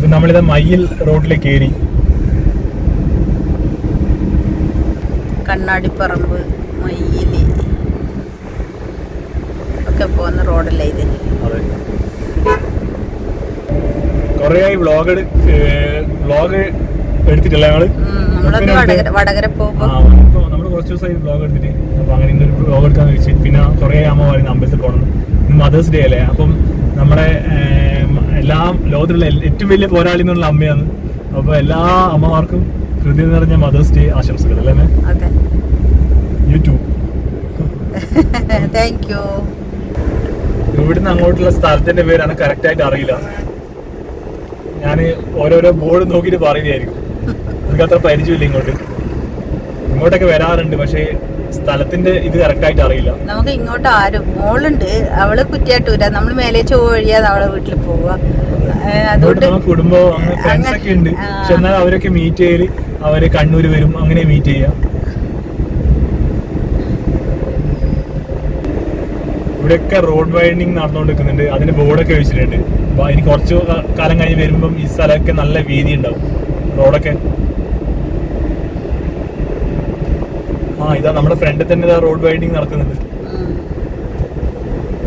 ഇപ്പൊ നമ്മളിത് മയ്യിൽ റോഡിലേക്ക് കയറി കണ്ണാടിപ്പറമ്പ് മയ്യിൽ ഒക്കെ പോകുന്ന റോഡല്ലേ ഇത്? കൊറേയായി വ്ളോഗ് വ്ളോഗ് എടുത്തിട്ടില്ല ഞങ്ങൾ? വടകര പോകുമ്പോ നമ്മൾ കുറച്ച് ദിവസമായി ബ്ലോഗ് എടുത്തിട്ട്. അപ്പോൾ അങ്ങനെ ഇന്നൊരു ബ്ലോഗ് എടുക്കാന്ന് വെച്ച് പിന്നെ കുറേ അമ്മ പറയുന്നു അമ്പലത്തിൽ പോകണം ഇന്ന് മദേഴ്സ് ഡേ അല്ലേ? അപ്പം നമ്മുടെ എല്ലാ ലോകത്തിലുള്ള ഏറ്റവും വലിയ പോരാളി എന്നുള്ള അമ്മയാണ്. അപ്പോൾ എല്ലാ അമ്മമാർക്കും ഹൃദയം നിറഞ്ഞ മദേഴ്സ് ഡേ ആശംസകൾ അല്ലേ? യൂട്യൂബ് താങ്ക് യു ഇവിടുന്ന് അങ്ങോട്ടുള്ള സ്ഥലത്തിന്റെ പേരാണ് കറക്റ്റ് ആയിട്ട് അറിയില്ല. ഞാൻ ഓരോരോ ബോർഡ് നോക്കിയിട്ട് പറയുന്നതായിരിക്കും. എനിക്ക് അത്ര പരിചയമില്ല ഇങ്ങോട്ട്. ഇങ്ങോട്ടൊക്കെ വരാറുണ്ട് പക്ഷേ സ്ഥലത്തിന്റെ ഇത് കറക്റ്റ് ആയിട്ട് അറിയില്ല. നമുക്ക് ഇങ്ങോട്ട് ആരും മോളുണ്ട് അവൾ കുറ്റിയാട്ടൂര നമ്മൾ മേലെ വഴിയാ അവളെ വീട്ടിൽ പോവുക അതുകൊണ്ട് നമുക്ക് കുടുംബം അങ്ങനെ ഫ്രണ്ട്സ് ഒക്കെ ഉണ്ട്. പക്ഷെ എന്നാൽ അവരൊക്കെ മീറ്റ് ചെയ്യൽ അവർ കണ്ണൂര് വരും അങ്ങനെ മീറ്റ് ചെയ്യാം. ഇവിടെയൊക്കെ റോഡ് വൈൻഡിങ് നടന്നുകൊണ്ടിരിക്കുന്നുണ്ട് അതിന് ബോർഡൊക്കെ വെച്ചിട്ടുണ്ട്. ഇനി കുറച്ച് കാലം കഴിഞ്ഞ് വരുമ്പം ഈ സ്ഥലമൊക്കെ നല്ല വീതി ഉണ്ടാവും റോഡൊക്കെ ആ ഇതാ നമ്മുടെ ഫ്രണ്ടിൽ തന്നെ ഇതാ റോഡ് വൈഡിങ് നടക്കുന്നുണ്ട്.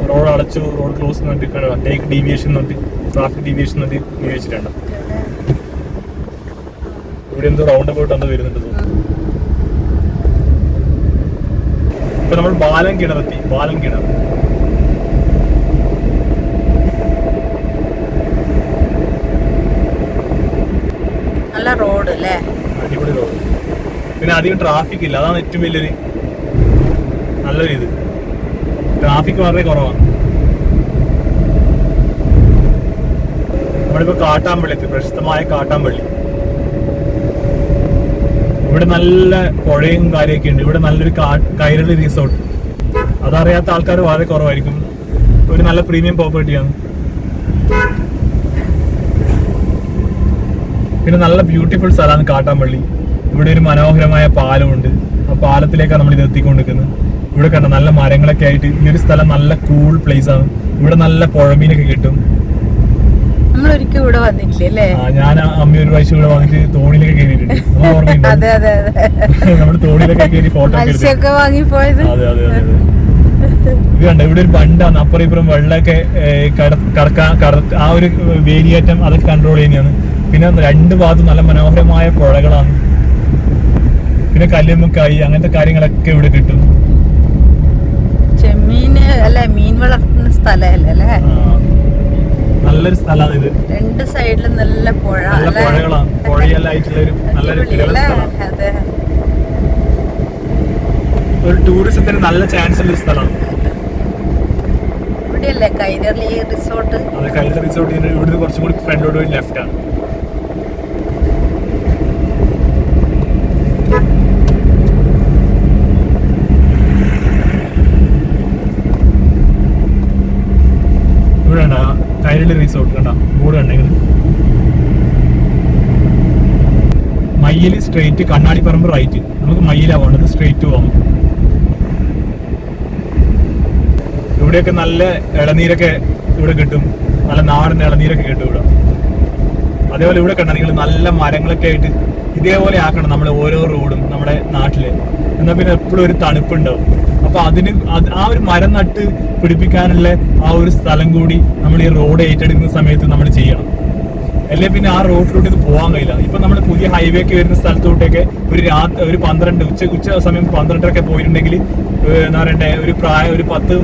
റോഡ് അടച്ചു റോഡ് ക്ലോസ് ടേക്ക് ഡീവിയേഷൻ എന്നിട്ട് ട്രാഫിക് ഡീവിയേഷൻ എന്നിട്ട് എഴുതി വെച്ചിട്ടുണ്ട് ഇവിടെ എന്തോ റൗണ്ട് അബൌട്ട് എന്തോ വരുന്നുണ്ട്. ഇപ്പൊ നമ്മൾ ബാലം കിണറെത്തി ബാലം കിണർ. നല്ല റോഡ് അല്ലേ? അടിപൊളി റോഡ് പിന്നെ അധികം ട്രാഫിക് ഇല്ല. അതാണ് ഏറ്റവും വലിയൊരു നല്ലൊരു ഇത്. ട്രാഫിക് വളരെ കുറവാണ്. നമ്മളിപ്പോ കാട്ടാമ്പള്ളി എത്തി പ്രശസ്തമായ കാട്ടാമ്പള്ളി. ഇവിടെ നല്ല പുഴയും കാര്യമൊക്കെ ഉണ്ട്. ഇവിടെ നല്ലൊരു കൈരളി റിസോർട്ട് അതറിയാത്ത ആൾക്കാർ വളരെ കുറവായിരിക്കും. ഒരു നല്ല പ്രീമിയം പ്രോപ്പർട്ടിയാണ് പിന്നെ നല്ല ബ്യൂട്ടിഫുൾ സ്ഥലമാണ് കാട്ടാമ്പള്ളി. ഇവിടെ ഒരു മനോഹരമായ പാലമുണ്ട്. ആ പാലത്തിലേക്കാണ് നമ്മൾ ഇത് എത്തിക്കൊണ്ടിരിക്കുന്നത്. ഇവിടെ കണ്ട നല്ല മരങ്ങളൊക്കെ ആയിട്ട് ഈ ഒരു സ്ഥലം നല്ല കൂൾ പ്ലേസ് ആണ്. ഇവിടെ നല്ല പുഴമീനൊക്കെ കിട്ടും. ഞാൻ അമ്മ ഒരു പ്രാവശ്യം ഇവിടെ വന്നിട്ട് തോണിയിലൊക്കെ കയറിയിട്ടുണ്ട്. നമ്മൾ തോണിയിലൊക്കെ കയറി ഫോട്ടോ അതെ അതെ അതെ അതെ. ഇത് കണ്ട? ഇവിടെ ഒരു ബണ്ടാണ് അപ്പുറം ഇപ്പുറം വെള്ളമൊക്കെ കടക്കാൻ കട- ആ ഒരു വേലിയേറ്റം അതൊക്കെ കൺട്രോൾ ചെയ്യുന്നതാണ്. പിന്നെ രണ്ട് ഭാഗത്തും നല്ല മനോഹരമായ പുഴകളാണ്. പിന്നെ കല്ലുമ്മക്കായി അങ്ങനത്തെ കാര്യങ്ങളൊക്കെ ഇവിടെ കിട്ടും. ചെമ്മീന് അല്ലെ മീൻ വളർത്തുന്ന സ്ഥലല്ലേ നല്ലൊരു സ്ഥലമാണ് ഇത്. രണ്ട് സൈഡിൽ നല്ല പുഴ നല്ല? പുഴകളാണ്. പുഴയെല്ലാം ആയിട്ടുള്ള ഒരു നല്ലൊരു ഒരു ടൂറിസത്തിന് നല്ല ചാൻസ് ഉള്ള സ്ഥലമാണ്. ഇവിടെയല്ലേ? റിസോർട്ട് അത് കൈല റിസോർട്ട് ഇവിടുന്ന് കുറച്ചും കൂടി ഫ്രണ്ടോട് ലെഫ്റ്റ് ആണ് ഇവിടെ കണ്ട കൈരളി റിസോർട്ട് കണ്ട? ബോർഡ് കണ്ടെങ്കിൽ മയ്യിൽ സ്ട്രെയിറ്റ് കണ്ണാടിപ്പറമ്പ് റൈറ്റ് നമുക്ക് മയ്യിലാണ് പോകേണ്ടത് സ്ട്രെയിറ്റ് പോകാം ഇവിടെയൊക്കെ നല്ല ഇളനീരൊക്കെ ഇവിടെ കിട്ടും. നല്ല നാടൻ ഇളനീരൊക്കെ കിട്ടും ഇവിടെ. അതേപോലെ ഇവിടെ കണ്ട നിങ്ങൾ നല്ല മരങ്ങളൊക്കെ ആയിട്ട് ഇതേപോലെ ആക്കണം നമ്മുടെ ഓരോ റോഡും നമ്മുടെ നാട്ടിൽ. എന്നാൽ പിന്നെ എപ്പോഴും ഒരു തണുപ്പുണ്ടാവും. അപ്പൊ അതിന് ആ ഒരു മരം നട്ട് പിടിപ്പിക്കാനുള്ള ആ ഒരു സ്ഥലം കൂടി നമ്മൾ ഈ റോഡ് ഏറ്റെടുക്കുന്ന സമയത്ത് നമ്മൾ ചെയ്യണം. അല്ലെ? പിന്നെ ആ റോഡിലൂടെ ഇത് പോകാൻ കഴിയില്ല. ഇപ്പൊ നമ്മൾ പുതിയ ഹൈവേ ഒക്കെ വരുന്ന സ്ഥലത്തോട്ടൊക്കെ ഒരു രാത്രി ഒരു പന്ത്രണ്ട് ഉച്ച ഉച്ച സമയം പന്ത്രണ്ടരൊക്കെ പോയിട്ടുണ്ടെങ്കിൽ എന്താ പറയണ്ടേ? ഒരു പ്രായ ഒരു പത്ത്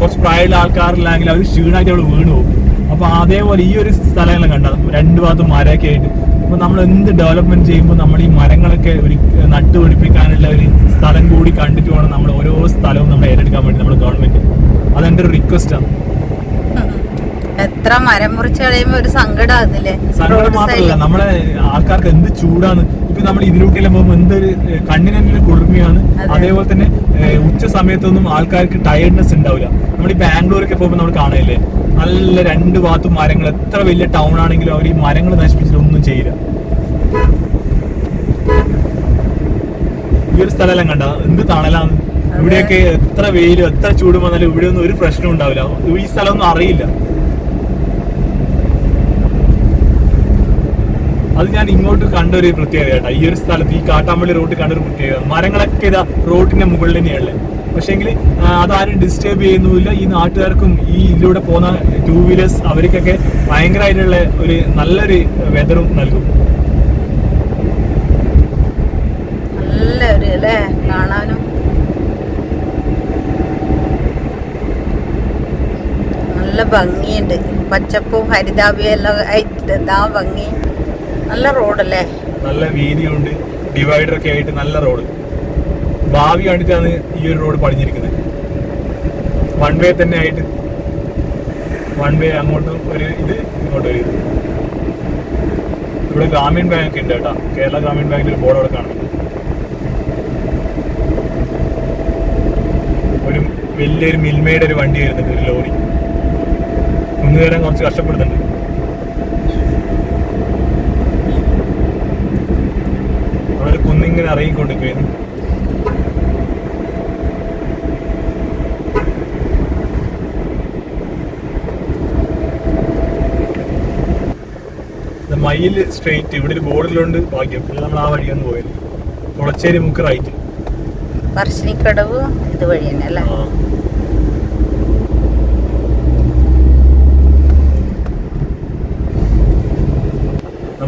കുറച്ച് പ്രായമുള്ള ആൾക്കാരില്ലെങ്കിൽ അവർ ക്ഷീണമായിട്ട് അവൾ വീണു പോകും. അപ്പൊ അതേപോലെ ഈ ഒരു സ്ഥലങ്ങളെല്ലാം കണ്ടത് രണ്ട് ഭാഗത്തും മരമൊക്കെ ആയിട്ട് അപ്പൊ നമ്മൾ എന്ത് ഡെവലപ്മെന്റ് ചെയ്യുമ്പോൾ നമ്മൾ ഈ മരങ്ങളൊക്കെ ഒരു നട്ടുപിടിപ്പിക്കാനുള്ള ഒരു സ്ഥലം കൂടി കണ്ടിട്ട് വേണം നമ്മൾ ഓരോ സ്ഥലവും നമ്മൾ ഏറ്റെടുക്കാൻ വേണ്ടി നമ്മൾ ഗവൺമെന്റ് അതെന്റെ ഒരു റിക്വസ്റ്റ് ആണ്. എത്ര മരം മുറിച്ച് കളയുമ്പോ ഒരു സങ്കടാകുന്നില്ലേ സങ്കടം മാത്രമല്ല നമ്മളെ ആൾക്കാർക്ക് എന്ത് ചൂടാണ്. ഇപ്പൊ നമ്മൾ ഇതിലൂടെയെല്ലാം പോകുമ്പോൾ എന്തൊരു ഏഹ്, കണ്ണിന് തന്നെ ഒരു കുളിർമയാണ്. അതെ. അതേപോലെ തന്നെ ഉച്ച സമയത്തൊന്നും ആൾക്കാർക്ക് ടയർഡ്നെസ് ഉണ്ടാവില്ല. നമ്മൾ ഈ ബാംഗ്ലൂരൊക്കെ പോകുമ്പോൾ നമ്മൾ കാണില്ലേ നല്ല രണ്ട് ഭാഗത്തും മരങ്ങൾ. എത്ര വലിയ ടൗൺ ആണെങ്കിലും അവർ ഈ മരങ്ങൾ നശിപ്പിച്ചിട്ട് ഒന്നും ചെയ്യില്ല. ഈ ഒരു സ്ഥലമെല്ലാം കണ്ട? എന്ത് തണലാണ്? ഇവിടെയൊക്കെ എത്ര വെയിലും എത്ര ചൂടും വന്നാലും ഇവിടെ ഒന്നും ഒരു പ്രശ്നം ഉണ്ടാവില്ല. ഈ സ്ഥലമൊന്നും അറിയില്ല. അത് ഞാൻ ഇങ്ങോട്ട് കണ്ട ഒരു പ്രത്യേകത കേട്ടോ. ഈ ഒരു സ്ഥലത്ത് ഈ കാട്ടാമ്പള്ളി റോഡ് കണ്ട ഒരു പ്രത്യേകത. മരങ്ങളൊക്കെ ഇതാ റോഡിന്റെ മുകളിൽ തന്നെയുള്ളത് പക്ഷേങ്കിൽ അതാരും ഡിസ്റ്റേബ് ചെയ്യുന്നുമില്ല. ഈ നാട്ടുകാർക്കും ഈ ഇതിലൂടെ പോകുന്ന ടൂ വീലേഴ്സ് അവർക്കൊക്കെ ഭയങ്കരമായിട്ടുള്ള ഒരു നല്ലൊരു വെതറും നൽകും. നല്ലൊരു അല്ലേ? കാണാനും. നല്ല ഭംഗിയുണ്ട്. പച്ചപ്പും ഹരിതാപിയും എല്ലാം ആയിട്ട് ഭംഗി. നല്ല റോഡല്ലേ? നല്ല വീതിയുണ്ട്. ഡിവൈഡർ ഒക്കെ ആയിട്ട് നല്ല റോഡ്. ഭാവി കണ്ടിട്ടാണ് ഈ ഒരു റോഡ് പണിഞ്ഞിരിക്കുന്നത്. വൺ വേ തന്നെ ആയിട്ട് വൺ വേ അങ്ങോട്ടും ഒരു ഇത് ഇങ്ങോട്ടും ഒരു ഇത്. ഇവിടെ ഗ്രാമീൺ ബാങ്ക് ഉണ്ട് കേട്ടോ. കേരള ഗ്രാമീൺ ബാങ്കിന്റെ ബോർഡ് അവിടെ കാണുന്നുണ്ട്. ഒരു വലിയൊരു മിൽമയുടെ ഒരു വണ്ടി വരുന്നുണ്ട് ഒരു ലോറി. കുന്നുകയറാൻ കുറച്ച് കഷ്ടപ്പെടുന്നുണ്ട്. ഒരു കുന്നിങ്ങനെ ഇറങ്ങിക്കൊണ്ടിരിക്കുന്നു മയിൽ സ്ട്രെയിറ്റ് ഇവിടെ ഒരു ബോർഡിലുണ്ട് ഭാഗ്യം പിന്നെ നമ്മൾ ആ വഴിയൊന്നും പോയത്. കുളച്ചേരി മുക്ക് റൈറ്റ് പറശ്ശിനിക്കടവ് ഇത് വഴി തന്നെ അല്ലേ?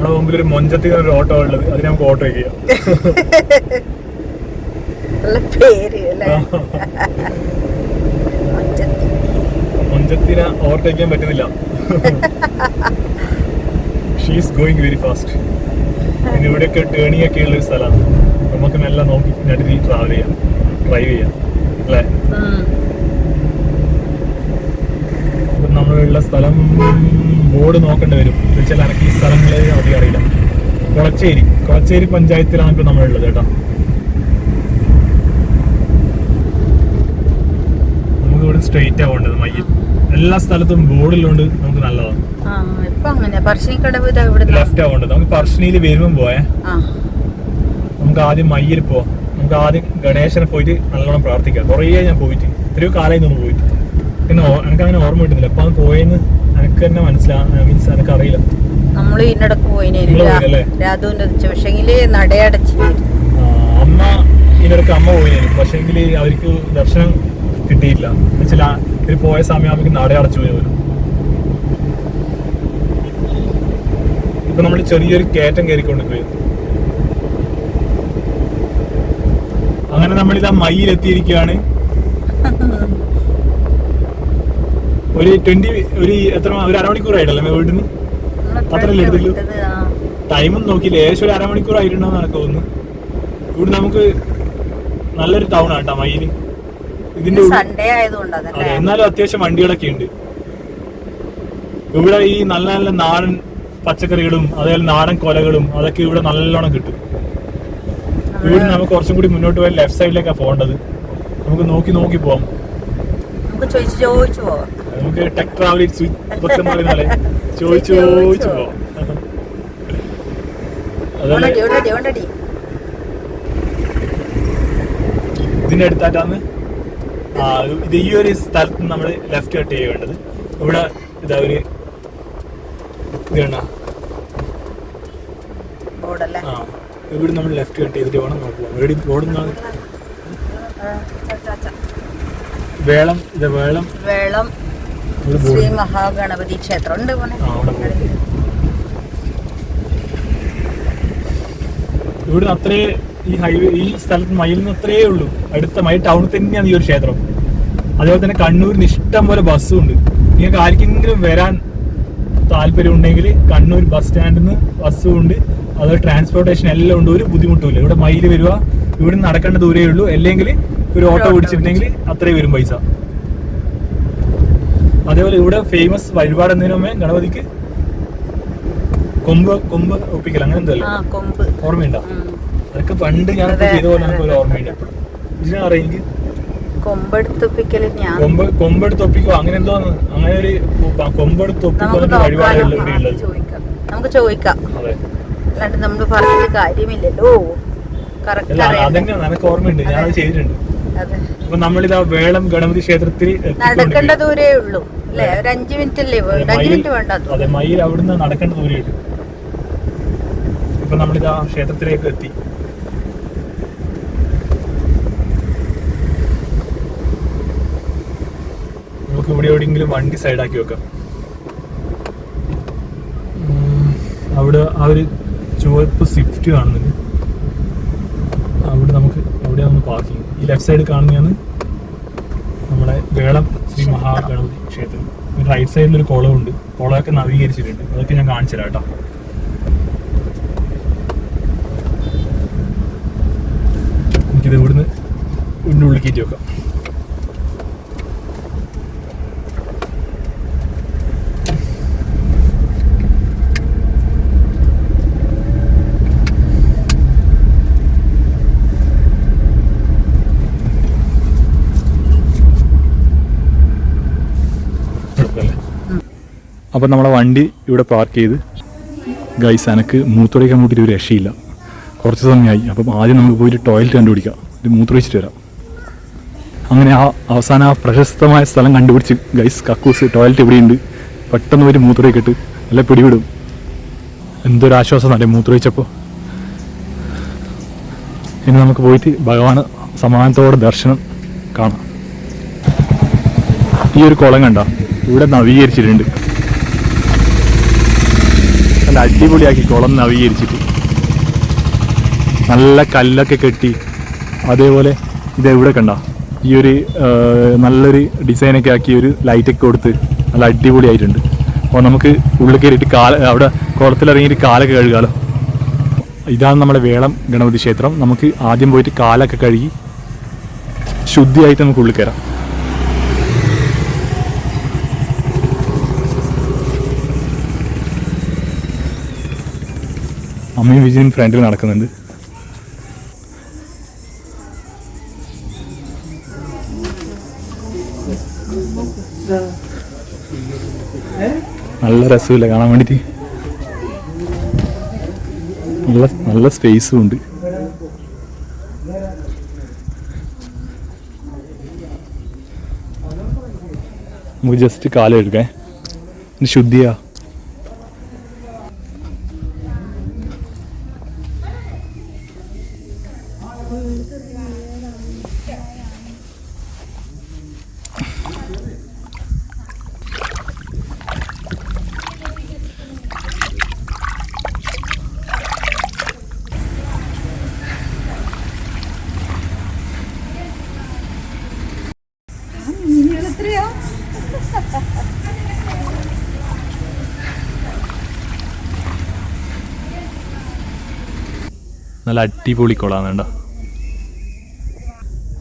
നമ്മുടെ മുമ്പിൽ ഒരു മൊഞ്ചത്തിൽ ഒരു ഓട്ടോ ഉള്ളത്. അതിന് നമുക്ക് ഓട്ടോ ചെയ്യാം. മൊഞ്ചത്തിനെ ഓവർടേക്കാൻ പറ്റുന്നില്ല. ഷീസ് ഗോയിങ് വെരി ഫാസ്റ്റ് പിന്നെ ഇവിടെയൊക്കെ ടേണിംഗ് ഒക്കെ ഉള്ള ഒരു സ്ഥലമാണ്. നമുക്ക് നല്ല നോക്കി നടുതി ട്രാവൽ ചെയ്യാം. ഡ്രൈവ് ചെയ്യാം. അല്ലേ? നമ്മളുള്ള സ്ഥലം ബോർഡ് നോക്കേണ്ടി വരും. വെച്ചാൽ എനിക്ക് ഈ സ്ഥലങ്ങൾ അധികം അറിയില്ല. കൊളച്ചേരി. കൊളച്ചേരി പഞ്ചായത്തിലാണ് ഇപ്പൊ നമ്മളുള്ളത് കേട്ടോ. നമുക്ക് ഇവിടെ സ്ട്രെയിറ്റ് ആവേണ്ടത് മയ്യിൽ എല്ലാ സ്ഥലത്തും ബോർഡിലുണ്ട് നമുക്ക് നല്ലതാണ്. ലെഫ്റ്റ് ആവേണ്ടത് നമുക്ക് പറശ്ശിനിയിൽ വരുമ്പോൾ പോയേ നമുക്ക് ആദ്യം മയ്യിൽ പോവാം. നമുക്ക് ആദ്യം ഗണേശനെ പോയിട്ട് നല്ലോണം പ്രാർത്ഥിക്കാം. കുറേ ഞാൻ പോയിട്ട്. എത്രയോ കാലമായി നിന്ന് പോയിട്ട്. പിന്നെ എനിക്കങ്ങനെ ഓർമ്മ കിട്ടുന്നില്ല. അപ്പൊ പോയെന്ന് എനിക്ക് തന്നെ മനസ്സിലാ മീൻസ് എനിക്ക് അറിയില്ല നമ്മൾ ഇതിനിടക്ക് പോയിനു? രാധുവിന്റെ പക്ഷെങ്കിൽ നടയടച്ചു ആ, അമ്മ ഇതിനിടക്ക് അമ്മ പോയി പക്ഷേങ്കിൽ അവർക്ക് ദർശനം കിട്ടിയില്ല എന്നുവെച്ചാൽ ഇവർ പോയ സമയം അവർക്ക് അടച്ചു പോയി ഇപ്പൊ നമ്മൾ ചെറിയൊരു കയറ്റം കയറിക്കൊണ്ട് പോയി അങ്ങനെ നമ്മളിതാ മയിലെത്തിയിരിക്കുകയാണ്. ഒരു ട്വന്റി ഒരു എത്ര ഒരു അരമണിക്കൂറായിട്ടല്ലേ വീട്ടിൽ നിന്ന് അത്രയല്ലേ എടുത്തുള്ളൂ? ടൈമും നോക്കിയില്ല. ഏകദേശം ഒരു അരമണിക്കൂർ ആയിട്ടുണ്ടാവും തോന്നുന്നു. ഇവിടെ നമുക്ക് നല്ലൊരു ടൗൺ ആട്ടോ മയിൽ. ഇതിന്റെ എന്നാലും അത്യാവശ്യം വണ്ടികളൊക്കെ ഉണ്ട്. ഇവിടെ ഈ നല്ല നല്ല നാടൻ പച്ചക്കറികളും അതേപോലെ നാടൻ കൊലകളും അതൊക്കെ ഇവിടെ നല്ലോണം കിട്ടും. ഇവിടെ നമുക്ക് കുറച്ചും കൂടി മുന്നോട്ട് പോയി ലെഫ്റ്റ് സൈഡിലേക്കാണ് പോകേണ്ടത്. നമുക്ക് നോക്കി നോക്കി പോവാം. നമുക്ക് ചോദിച്ചു ചോദിച്ചു പോവാം. നമുക്ക് ടെക് ട്രാവൽ ഇതൊക്കെ പറയുന്നാലേ ചോദിച്ചു ചോദിച്ചു. പോവാം ഇതിന്റെ അടുത്തായിട്ടാണ് ആ ഇത് ഈ ഒരു സ്ഥലത്ത് നമ്മൾ ലെഫ്റ്റ് കട്ട് ചെയ്യേണ്ടത് ഇവിടെ ഇതാ ഒരു ആ ഇവിടെ നമ്മൾ ലെഫ്റ്റ് കട്ട് ചെയ്തിട്ട് വേണം നോക്കുക ഇവിടെ ഓടുന്നതാണ് വേളം ഇത് വേളം. ഇവിടെ ശ്രീ മഹാഗണപതി ക്ഷേത്രം ഉണ്ട്. ഇവിടുന്ന് അത്രേ ഈ ഹൈവേ ഈ സ്ഥലത്ത് മയിൽ നിന്ന് അത്രേ ഉള്ളൂ. അടുത്ത മയിൽ ടൗൺ തന്നെയാണ് ഈ ഒരു ക്ഷേത്രം. അതേപോലെ തന്നെ കണ്ണൂരിന് ഇഷ്ടം പോലെ ബസ്സും ഉണ്ട്. നിങ്ങൾക്ക് ആർക്കെങ്കിലും വരാൻ താല്പര്യം ഉണ്ടെങ്കിൽ കണ്ണൂർ ബസ് സ്റ്റാൻഡിൽ നിന്ന് ബസ്സും ഉണ്ട്. അതുപോലെ ട്രാൻസ്പോർട്ടേഷൻ എല്ലാം ഉണ്ട്. ഒരു ബുദ്ധിമുട്ടുമില്ല. ഇവിടെ മയിൽ വരിക ഇവിടെ നടക്കേണ്ട ദൂരേ ഉള്ളൂ. അല്ലെങ്കിൽ ഒരു ഓട്ടോ ഓട്ടോ പിടിച്ചിട്ടുണ്ടെങ്കിൽ അത്രേ വരും പൈസ. അതേപോലെ ഇവിടെ ഫേമസ് വഴിപാട് എന്തിനുമേ ഗണപതിക്ക് കൊമ്പ് കൊമ്പ് ഒപ്പിക്കൽ അങ്ങനെ എന്തല്ലോ ഓർമ്മയുണ്ടോ. അതൊക്കെ പണ്ട് ഞാൻ ചെയ്ത പോലെ എനിക്ക്. ഓർമ്മയില്ല ഇതിനറിയാം എനിക്ക് കൊമ്പെടുത്തൊപ്പിക്കൽ ഞാൻ കൊമ്പ് കൊമ്പെടുത്ത് ഒപ്പിക്കോ അങ്ങനെ എന്തോ അങ്ങനെ ഒരു കൊമ്പെടുത്തൊപ്പിക്കോ കൊമ്പെടുത്ത് ഒപ്പിക്കോ നമുക്ക് ചോദിക്കാം. അല്ലാണ്ട് നമ്മൾ പറഞ്ഞിട്ട് കാര്യമില്ലല്ലോ. കറക്റ്റ് അതന്നെ എനിക്ക് ഓർമ്മയുണ്ട്? ഞാൻ ചെയ്തിട്ടുണ്ട്. അപ്പൊ നമ്മളിതാ വേളം ഗണപതി ക്ഷേത്രത്തിൽ നടക്കേണ്ട. ദൂരേ ഉള്ളൂ അല്ലേ? ഒരു അഞ്ചു മിനിറ്റ് അല്ലേ? വേണ്ട അഞ്ചു മിനിറ്റ് വേണ്ട അതെ മയിൽ അവിടുന്ന് നടക്കേണ്ട ദൂരേ ദൂരമുണ്ട് ഇപ്പൊ നമ്മളിതാ ക്ഷേത്രത്തിലേക്ക് എത്തി. നമുക്ക് ഇവിടെ എവിടെയെങ്കിലും വണ്ടി സൈഡാക്കി വെക്കാം. അവിടെ ആ ഒരു ചുവപ്പ് സ്വിഫ്റ്റ് കാണുന്നുണ്ട്. പാർക്കിംഗ്. ഈ ലെഫ്റ്റ് സൈഡ് കാണുന്നതാണ് നമ്മുടെ വേളം ശ്രീ മഹാഗണപതി ക്ഷേത്രം. റൈറ്റ് സൈഡിൽ ഒരു കുളമുണ്ട് കുളമൊക്കെ നവീകരിച്ചിട്ടുണ്ട്. അതൊക്കെ ഞാൻ കാണിച്ചു തരാം കേട്ടോ. എനിക്കിത് ഇവിടുന്ന് ഉള്ളിലേക്ക് വെക്കാം. അപ്പം നമ്മളെ വണ്ടി ഇവിടെ പാർക്ക് ചെയ്ത്. ഗൈസ് എനക്ക് മൂത്രമൊഴിക്കാൻ കൂട്ടിയിട്ട് ഒരു രക്ഷയില്ല. കുറച്ച് സമയമായി. അപ്പം ആദ്യം നമുക്ക് പോയിട്ട് ടോയ്ലറ്റ് കണ്ടുപിടിക്കാം. ഇത് മൂത്രമൊഴിച്ചിട്ട് വരാം. അങ്ങനെ ആ അവസാനം ആ പ്രശസ്തമായ സ്ഥലം കണ്ടുപിടിച്ച് ഗൈസ് കക്കൂസ് ടോയ്ലറ്റ് എവിടെയുണ്ട് പെട്ടെന്ന് പോയിട്ട് മൂത്രമൊഴിക്കിട്ട് നല്ല പിടിവിടും. എന്തൊരു ആശ്വാസമാണല്ലേ മൂത്രമൊഴിച്ചപ്പോൾ. ഇനി നമുക്ക് പോയിട്ട് ഭഗവാന് സമാനത്തോടെ ദർശനം കാണാം. ഈ ഒരു കുളം കണ്ട ഇവിടെ നവീകരിച്ചിട്ടുണ്ട്. നല്ല അടിപൊളിയാക്കി കുളം നവീകരിച്ചിട്ട്. നല്ല കല്ലൊക്കെ കെട്ടി അതേപോലെ ഇത് ഇവിടെ കണ്ട? ഈ ഒരു നല്ലൊരു ഡിസൈനൊക്കെ ആക്കി ഒരു ലൈറ്റൊക്കെ കൊടുത്ത് നല്ല അടിപൊളിയായിട്ടുണ്ട്. അപ്പോൾ നമുക്ക് ഉള്ളിൽ കയറിയിട്ട് കാല അവിടെ കുളത്തിലിറങ്ങിയിട്ട് കാലൊക്കെ കഴുകാലോ. ഇതാണ് നമ്മുടെ വേളം ഗണപതി ക്ഷേത്രം. നമുക്ക് ആദ്യം പോയിട്ട് കാലൊക്കെ കഴുകി ശുദ്ധിയായിട്ട് നമുക്ക് ഉള്ളിൽ കയറാം. അമ്മയും വിജയൻ ഫ്രണ്ടിൽ നടക്കുന്നുണ്ട്. നല്ല രസമില്ല കാണാൻ വേണ്ടിട്ട് നല്ല നല്ല സ്പേസും ഉണ്ട്. നമുക്ക് ജസ്റ്റ് കാലം എടുക്കാൻ ശുദ്ധിയാ. നല്ല അടിപൊളി കുളമാണ് വേണ്ട.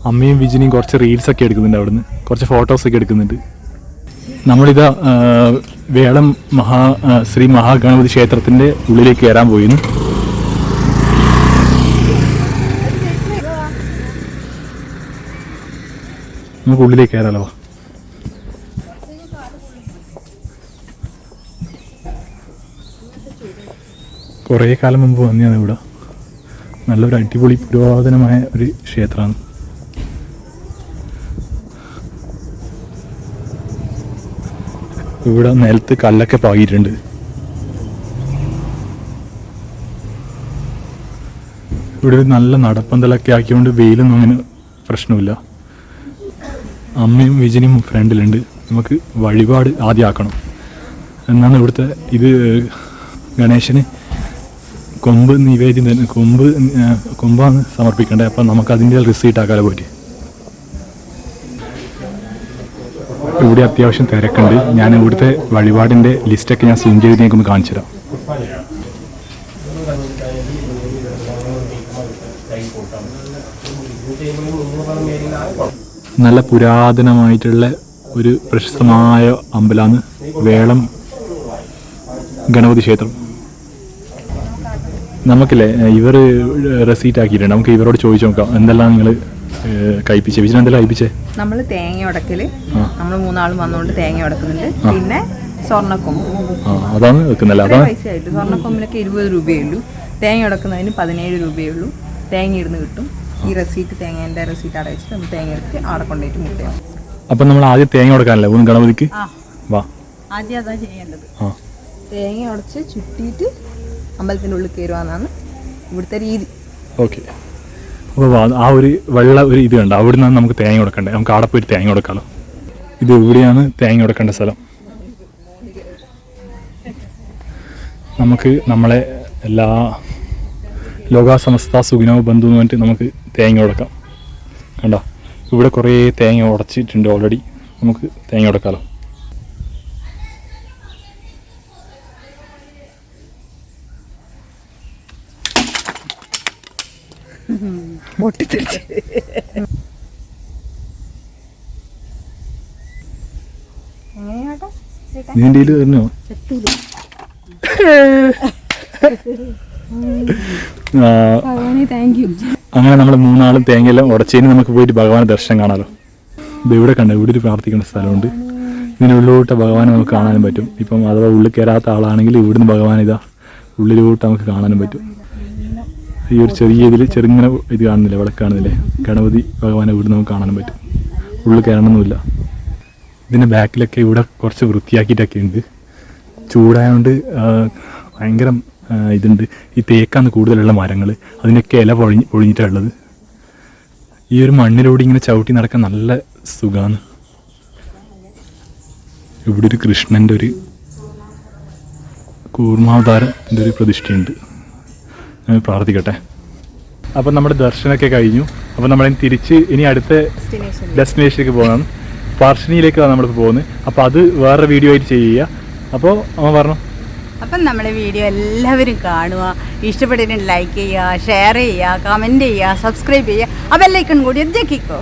അമ്മയും വിജിനിയും കുറച്ച് റീൽസ് ഒക്കെ എടുക്കുന്നുണ്ട് അവിടുന്ന്. കുറച്ച് ഫോട്ടോസ് ഒക്കെ എടുക്കുന്നുണ്ട്. നമ്മളിതാ വേളം മഹാ ശ്രീ മഹാഗണപതി ക്ഷേത്രത്തിന്റെ ഉള്ളിലേക്ക് കയറാൻ പോയിരുന്നു. നമുക്ക് ഉള്ളിലേക്ക് കയറാലോ? കുറേ കാലം മുമ്പ് വന്നതാണ് ഇവിടെ. നല്ലൊരു അടിപൊളി പുരാതനമായ ഒരു ക്ഷേത്രമാണ് ഇവിടെ നിലത്ത് കല്ലൊക്കെ പാകിയിട്ടുണ്ട്. ഇവിടെ ഒരു നല്ല നടപ്പന്തലൊക്കെ ആക്കിയോണ്ട് വെയിലൊന്നും അങ്ങനെ പ്രശ്നമില്ല. അമ്മയും വിജനും ഫ്രണ്ടിലുണ്ട്. നമുക്ക് വഴിപാട് ആദ്യം ആക്കണം. എന്നാണ് ഇവിടുത്തെ ഇത് ഗണേശന് കൊമ്പ് നിവേദ്യം കൊമ്പ് കൊമ്പാണ് സമർപ്പിക്കേണ്ടത്. അപ്പം നമുക്ക് അതിന്റെ റിസീറ്റ് ആക്കാതെ പോയിട്ട്. ഇവിടെ അത്യാവശ്യം തിരക്കുണ്ട്. ഞാൻ ഇവിടുത്തെ വഴിപാടിന്റെ ലിസ്റ്റൊക്കെ ഞാൻ സെൻഡ് ചെയ്ത് നിങ്ങൾക്കൊന്ന് കാണിച്ചു തരാം. നല്ല പുരാതനമായിട്ടുള്ള ഒരു പ്രശസ്തമായ അമ്പലമാണ് വേളം ഗണപതി ക്ഷേത്രം. നമുക്കില്ലേ ഇവർ റെസീറ്റ് ആക്കിയിട്ടുണ്ട്. നമുക്ക് ഇവരോട് ചോദിച്ചു നോക്കാം. എന്തെല്ലാം നിങ്ങൾ കഴിപ്പിച്ചേ വിജയൻ എന്തെല്ലാം കഴിപ്പിച്ചേ നമ്മൾ തേങ്ങ ഉടക്കൽ. നമ്മൾ മൂന്നാളും വന്നുകൊണ്ട് തേങ്ങ ഉടക്കുന്നുണ്ട്. പിന്നെ സ്വർണക്കൊമ്പ്. അതാണ് വെക്കുന്നല്ലേ. അതാണ് പൈസയായിട്ട്. സ്വർണക്കൊമ്പിനൊക്കെ ഇരുപത് രൂപയേ ഉള്ളൂ തേങ്ങ ഉടക്കുന്നതിന് പതിനേഴ് രൂപയേ ഉള്ളൂ തേങ്ങ ഇരുന്ന് കിട്ടും. ഈ റെസീറ്റ് തേങ്ങേന്റെ റെസീറ്റ് അവിടെ വെച്ചിട്ട് നമ്മൾ തേങ്ങ എടുത്ത് അവിടെ കൊണ്ടുപോയിട്ട് മുട്ടയാവും. അപ്പം നമ്മൾ ആദ്യം തേങ്ങ ഉടക്കാനല്ലേ? ഊന്ന് ഗണപതിക്ക്? വാ. ആദ്യം അതാ ചെയ്യേണ്ടത്. തേങ്ങ ഉടച്ച് ചുറ്റിയിട്ട് അമ്പലത്തിന്റെ ഉള്ളിൽ കയറുവാന്നാണ് ഇവിടുത്തെ രീതി. ഓക്കെ. അപ്പോൾ ആ ഒരു വെള്ള ഒരു ഇത് കണ്ട? അവിടെ നിന്നാണ് നമുക്ക് തേങ്ങ കൊടുക്കണ്ടേ? നമുക്ക് അവിടെ പോയി തേങ്ങ കൊടുക്കാമല്ലോ ഇത് എവിടെയാണ് തേങ്ങ കൊടുക്കേണ്ട സ്ഥലം. നമുക്ക് നമ്മളെ എല്ലാ ലോകാസമസ്ത സുഖിനോ ബന്ധു എന്ന് പറഞ്ഞിട്ട് നമുക്ക് തേങ്ങ കൊടുക്കാം. കണ്ടോ? ഇവിടെ കുറേ തേങ്ങ ഉടച്ചിട്ടുണ്ട് ഓൾറെഡി നമുക്ക് തേങ്ങ കൊടുക്കാമല്ലോ തന്നെയോ യു അങ്ങനെ നമ്മൾ മൂന്നാളും തേങ്ങയെല്ലാം ഉടച്ചതിന് നമുക്ക് പോയിട്ട് ഭഗവാന് ദർശനം കാണാമല്ലോ ഇത് ഇവിടെ കണ്ട ഇവിടെ ഒരു പ്രാർത്ഥിക്കുന്ന സ്ഥലമുണ്ട്. ഇതിന് ഉള്ളിലോട്ട് ഭഗവാനെ നമുക്ക് കാണാനും പറ്റും. ഇപ്പം അഥവാ ഉള്ളിൽ കയറാത്ത ആളാണെങ്കിൽ ഇവിടുന്ന് ഭഗവാൻ ഇതാ ഉള്ളിലോട്ട് നമുക്ക് കാണാനും പറ്റും. ഈ ഒരു ചെറിയ ഇതിൽ ചെറുങ്ങനെ ഇത് കാണുന്നില്ലേ വിളക്ക് കാണുന്നില്ലേ? ഗണപതി ഭഗവാനെ വീട് നമുക്ക് കാണാൻ പറ്റും. ഉള്ളിൽ കയറണമെന്നില്ല ഇതിന്റെ ബാക്കിലൊക്കെ ഇവിടെ കുറച്ച് വൃത്തിയാക്കിയിട്ടൊക്കെ ഉണ്ട്. ചൂടായതുകൊണ്ട് ഭയങ്കര ഇതുണ്ട്. ഈ തേക്കാണ് കൂടുതലുള്ള മരങ്ങൾ അതിനൊക്കെ ഇല പൊഴിഞ്ഞ് പൊഴിഞ്ഞിട്ടുള്ളത് ഈ ഒരു മണ്ണിലൂടെ ഇങ്ങനെ ചവിട്ടി നടക്കാൻ നല്ല സുഖമാണ് ഇവിടെ ഒരു കൃഷ്ണന്റെ ഒരു കൂർമാവതാരത്തിന്റെ ഒരു പ്രതിഷ്ഠയുണ്ട്. ഞാൻ പ്രാർത്ഥിക്കട്ടെ. അപ്പം നമ്മുടെ ദർശനമൊക്കെ കഴിഞ്ഞു. അപ്പം നമ്മൾ തിരിച്ച് ഇനി അടുത്ത ഡെസ്റ്റിനേഷനിലേക്ക് പോകണം. പാർഷനിയിലേക്കാണ് നമ്മൾ പോകുന്നത്. അപ്പോൾ അത് വേറെ വീഡിയോ ആയിട്ട് ചെയ്യുക. അപ്പോൾ അമ്മ പറഞ്ഞു? അപ്പം നമ്മുടെ വീഡിയോ എല്ലാവരും കാണുക. ഇഷ്ടപ്പെട്ടിട്ടുണ്ടെങ്കിൽ ലൈക്ക് ചെയ്യുക ഷെയർ ചെയ്യുക കമന്റ് ചെയ്യുക സബ്സ്ക്രൈബ് ചെയ്യുക. ആ ബെല്ലൈക്കൺ കൂടി ഞെക്കിക്കോ.